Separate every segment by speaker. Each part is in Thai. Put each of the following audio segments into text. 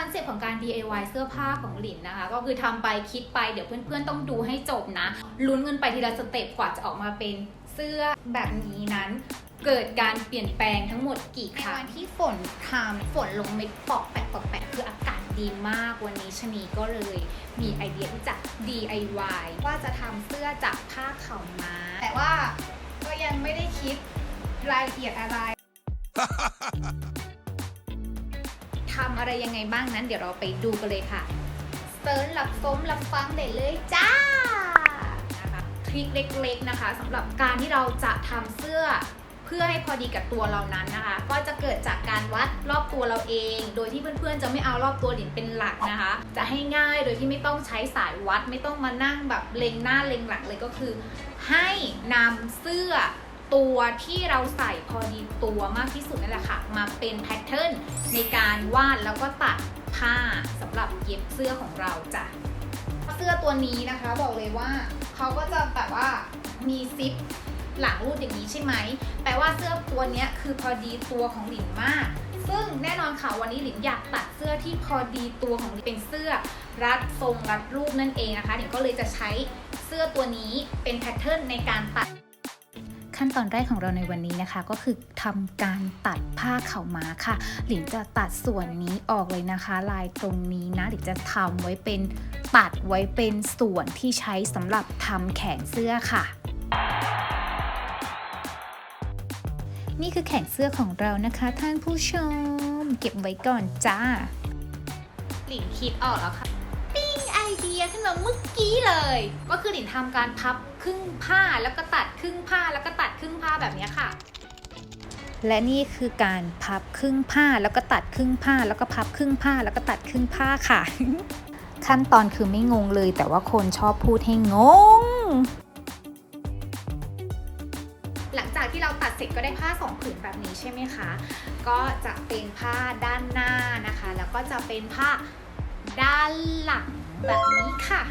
Speaker 1: อนเซ็ปต์ของการ DIY เสื้อผ้าของหลินนะคะ ก็คือทำไปคิดไปเดี๋ยวเพื่อนๆ ต้องดูให้จบนะ ลุ้นเงินไปทีละสเต็ปกว่าจะออกมาเป็นเสื้อแบบนี้นั้นเกิดการเปลี่ยนแปลงทั้งหมดกี่ครั้งวันที่ฝนทำฝนลงเม็ดปอกแปะปอกแปะคืออากาศดีมากวันนี้ชะนีก็เลยมีไอเดียที่จะ DIY ว่าจะทำเสื้อจากผ้าเข่าวม้า แต่ว่าก็ยังไม่ได้คิดรายละเอียดอะไรทำอะไรยังไงบ้างนั้น เดี๋ยวเราไปดูกันเลยค่ะเซิร์ชหลับสมหลับฟังได้เลยจ้านะคะทริคเล็กๆนะคะสำหรับการที่เราจะทำเสื้อเพื่อให้พอดีกับตัวเรานั้นนะคะ ก็จะเกิดจากการวัดรอบตัวเราเอง โดยที่เพื่อนๆจะไม่เอารอบตัวหลินเป็นหลักนะคะ จะให้ง่ายโดยที่ไม่ต้องใช้สายวัด ไม่ต้องมานั่งแบบเล็งหน้าเล็งหลังเลยก็คือ ให้นำเสื้อ ตัวที่เราใส่พอดีตัวมากที่สุดนั่นแหละค่ะ มาเป็นแพทเทิร์นในการวาดแล้วก็ตัดผ้าสำหรับเย็บเสื้อของเราจ้ะเสื้อตัวนี้นะคะบอกเลยว่าเขาก็จะแบบว่ามีซิปหลังรูดอย่างนี้ใช่ไหมแปลว่าเสื้อตัวนี้คือพอดีตัวของหลินมาก ซึ่งแน่นอนค่ะวันนี้หลินอยากตัดเสื้อที่พอดีตัวของหลินเป็นเสื้อรัดทรงรัดรูปนั่นเองนะคะหลินก็เลยจะใช้เสื้อตัวนี้เป็นแพทเทิร์นในการตัด ขั้นตอนแรกของเราในวันนี้นะคะ ก็คือทำการตัดผ้าเข่าม้าค่ะ หลินจะตัดส่วนนี้ออกเลยนะคะ ลายตรงนี้นะหลินจะทำไว้เป็นตัดไว้เป็นส่วนที่ใช้สำหรับทำแขนเสื้อค่ะนี่คือแขนเสื้อของเรานะคะ ท่านผู้ชม เก็บไว้ก่อนจ้า หลินคิดออกแล้วค่ะ งไอเดียขึ้นมาเมื่อกี้เลย ก็คือหลินทำการพับครึ่งผ้าแล้วก็ตัดครึ่งผ้าแล้วก็ตัดครึ่งผ้าแบบนี้ค่ะ และนี่คือการพับครึ่งผ้าแล้วก็ตัดครึ่งผ้า แล้วก็พับครึ่งผ้าแล้วก็ตัดครึ่งผ้าค่ะ ขั้นตอนคือไม่งงเลย แต่ว่าคนชอบพูดให้งง หลังจากที่เราตัดเสร็จก็ได้ผ้าสองผืนแบบนี้ใช่ไหมคะ ก็จะเป็นผ้าด้านหน้านะคะ แล้วก็จะเป็นผ้าด้านหลัง แบบนี้ค่ะ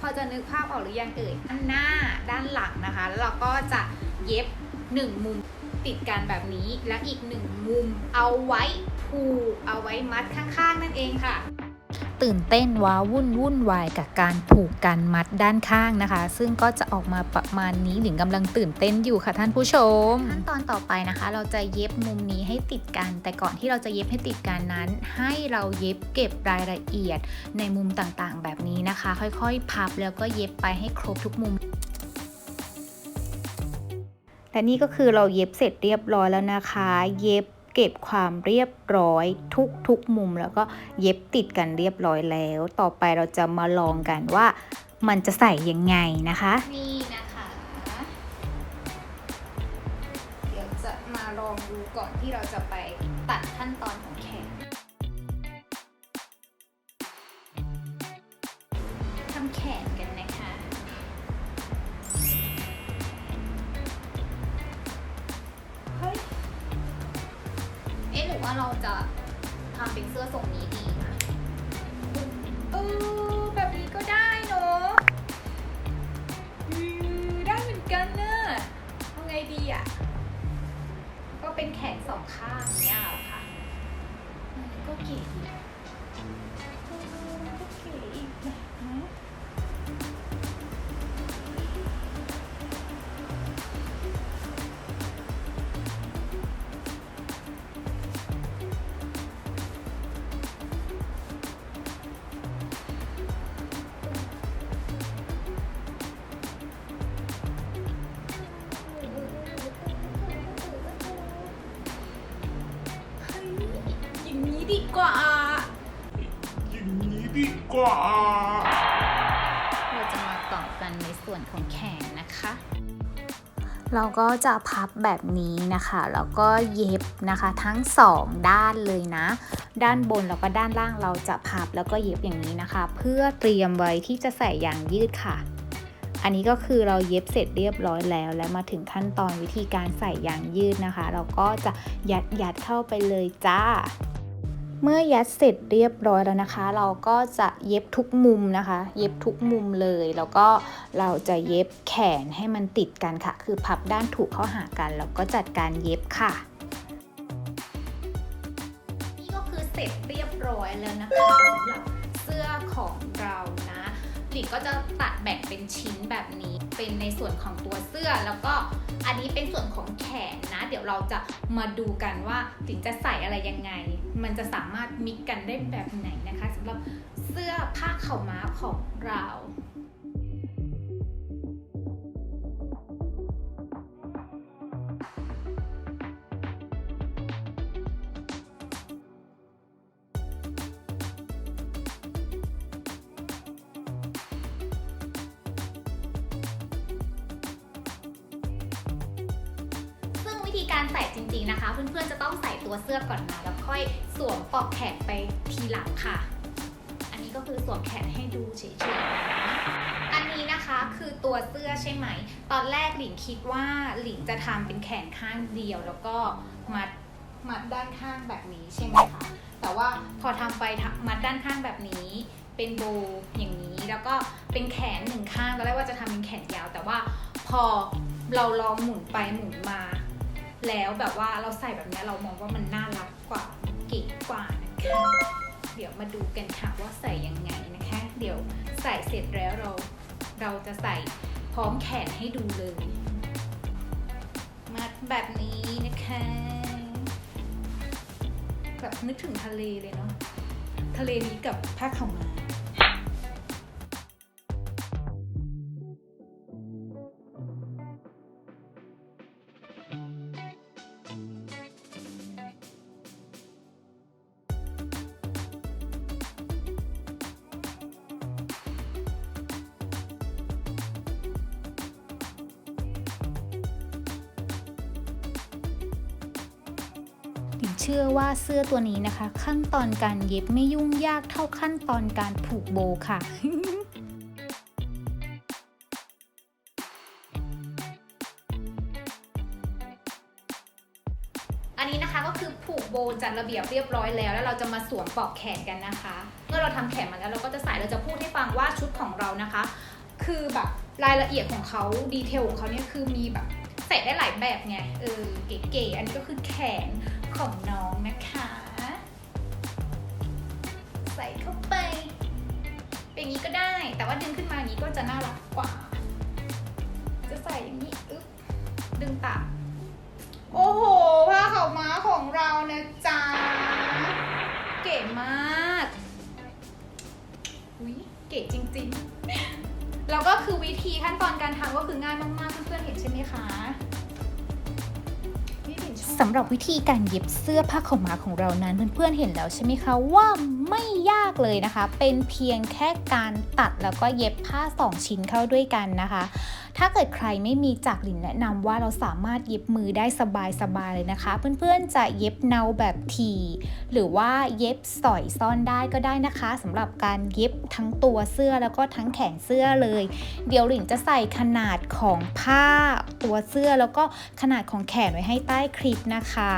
Speaker 1: พอจะนึกภาพออกหรือยังเอ่ยด้านหน้าด้านหลังนะคะ แล้วเราก็จะเย็บหนึ่งมุมติดกันแบบนี้ และอีกหนึ่งมุมเอาไว้ผูกเอาไว้มัดข้างๆ นั่นเองค่ะ ตื่นเต้นว้าวุ่นวุ่นวายกับการผูกการมัดด้านข้างนะคะ ซึ่งก็จะออกมาประมาณนี้หลิงกำลังตื่นเต้นอยู่ค่ะท่านผู้ชม ขั้นตอนต่อไปนะคะ เราจะเย็บมุมนี้ให้ติดกัน แต่ก่อนที่เราจะเย็บให้ติดกันนั้น ให้เราเย็บเก็บรายละเอียดในมุมต่างๆ แบบนี้นะคะ ค่อยๆพับแล้วก็เย็บไปให้ครบทุกมุมและนี่ก็คือเราเย็บเสร็จเรียบร้อยแล้วนะคะ เย็บ เก็บความเรียบร้อยทุกทุกมุมแล้วก็เย็บติดกันเรียบร้อยแล้ว ต่อไปเราจะมาลองกันว่ามันจะใส่ยังไงนะคะ นี่นะคะ เดี๋ยวจะมาลองดูก่อนที่เราจะไปตัดขั้นตอนของแขน ว่าเราจะทำเป็นเสื้อทรงนี้ดีนะเออแบบนี้ก็ได้เนาะอือได้เหมือนกันเนอะเอาไงดีอะ ก็เป็นแขนสองข้าง ดีกว่า
Speaker 2: อย่างนี้ดีกว่า
Speaker 1: เราจะมาต่อกันในส่วนของแขนนะคะ เราก็จะพับแบบนี้นะคะ แล้วก็เย็บนะคะทั้งสองด้านเลยนะ ด้านบนแล้วก็ด้านล่างเราจะพับแล้วก็เย็บอย่างนี้นะคะ เพื่อเตรียมไว้ที่จะใส่ยางยืดค่ะอันนี้ก็คือเราเย็บเสร็จเรียบร้อยแล้ว และมาถึงขั้นตอนวิธีการใส่ยางยืดนะคะ เราก็จะยัดยัดเข้าไปเลยจ้า เมื่อยัดเสร็จเรียบร้อยแล้วนะคะ เราก็จะเย็บทุกมุมนะคะ เย็บทุกมุมเลย แล้วก็เราจะเย็บแขนให้มันติดกันค่ะ คือพับด้านถูกเข้าหากันแล้วก็จัดการเย็บค่ะนี่ก็คือเสร็จเรียบร้อยแล้วนะคะสำหรับเสื้อของเรานะหลิก็จะตัดแบ่งเป็นชิ้นแบบนี้ เป็นในส่วนของตัวเสื้อแล้วก็อันนี้เป็นส่วนของแขนนะ เดี๋ยวเราจะมาดูกันว่าหลิงจะใส่อะไรยังไง มันจะสามารถมิกกันได้แบบไหนนะคะสำหรับเสื้อผ้าเข่าม้าของเรา วิธีการใส่จริงๆนะคะ เพื่อนๆจะต้องใส่ตัวเสื้อก่อนนะแล้วค่อยสวมปลอกแขนไปทีหลังค่ะ อันนี้ก็คือสวมแขนให้ดูเฉยๆ อันนี้นะคะคือตัวเสื้อใช่ไหม ตอนแรกหลิงคิดว่าหลิงจะทำเป็นแขนข้างเดียว แล้วก็มัดมัดด้านข้างแบบนี้ใช่ไหมคะ แต่ว่าพอทำไปมัดด้านข้างแบบนี้เป็นโบอย่างนี้แล้วก็เป็นแขนหนึ่งข้างตอนแรกว่าจะทำเป็นแขนยาว แต่ว่าพอเราลองหมุนไปหมุนมา แล้วแบบว่าเราใส่แบบนี้เรามองว่ามันน่ารักกว่าเก๋กว่านะคะเดี๋ยวมาดูกันค่ะว่าใส่ยังไงนะคะ เดี๋ยวใส่เสร็จแล้วเราเราจะใส่พร้อมแขนให้ดูเลย มัดแบบนี้นะคะแบบนึกถึงทะเลเลยเนาะทะเลนี้กับผ้าขาวม้า เชื่อว่าเสื้อตัวนี้นะคะ ขั้นตอนการเย็บไม่ยุ่งยากเท่าขั้นตอนการผูกโบค่ะอันนี้นะคะก็คือผูกโบจัดระเบียบเรียบร้อยแล้ว แล้วเราจะมาสวมปลอกแขนกันนะคะ เมื่อเราทำแขนมาแล้วเราก็จะใส่เราจะพูดให้ฟังว่าชุดของเรานะคะ คือแบบรายละเอียดของเขาดีเทลของเขาเนี่ยคือมีแบบใส่ได้หลายแบบไงเออเก๋ๆอันนี้ก็คือแขน ของน้องนะคะ ใส่เข้าไป เป็นอย่างนี้ก็ได้ แต่ว่าดึงขึ้นมาอย่างนี้ก็จะน่ารักกว่า จะใส่อย่างนี้อึ๊บดึงตามโอ้โหผ้าขาวม้าของเรานะจ๊ะ เก๋มากอุ้ยเก๋จริงๆ แล้วก็คือวิธีขั้นตอนการทำก็คือง่ายมากๆเพื่อนๆเห็นใช่ไหมคะ
Speaker 3: สำหรับวิธีการเย็บเสื้อผ้าขาวม้าของเรานั้นเพื่อนๆเห็นแล้วใช่ไหมคะว่าไม่ยากเลยนะคะ เป็นเพียงแค่การตัดแล้วก็เย็บผ้า 2 ชิ้นเข้าด้วยกันนะคะ ถ้าเกิดใครไม่มีจักรหลินแนะนำว่าเราสามารถเย็บมือได้สบายๆเลยนะคะ เพื่อนๆจะเย็บเนาแบบทีหรือว่าเย็บสอยซ่อนได้ก็ได้นะคะสำหรับการเย็บทั้งตัวเสื้อแล้วก็ทั้งแขนเสื้อเลย เดี๋ยวหลินจะใส่ขนาดของผ้าตัวเสื้อแล้วก็ขนาดของแขนไว้ให้ใต้คลิปนะคะ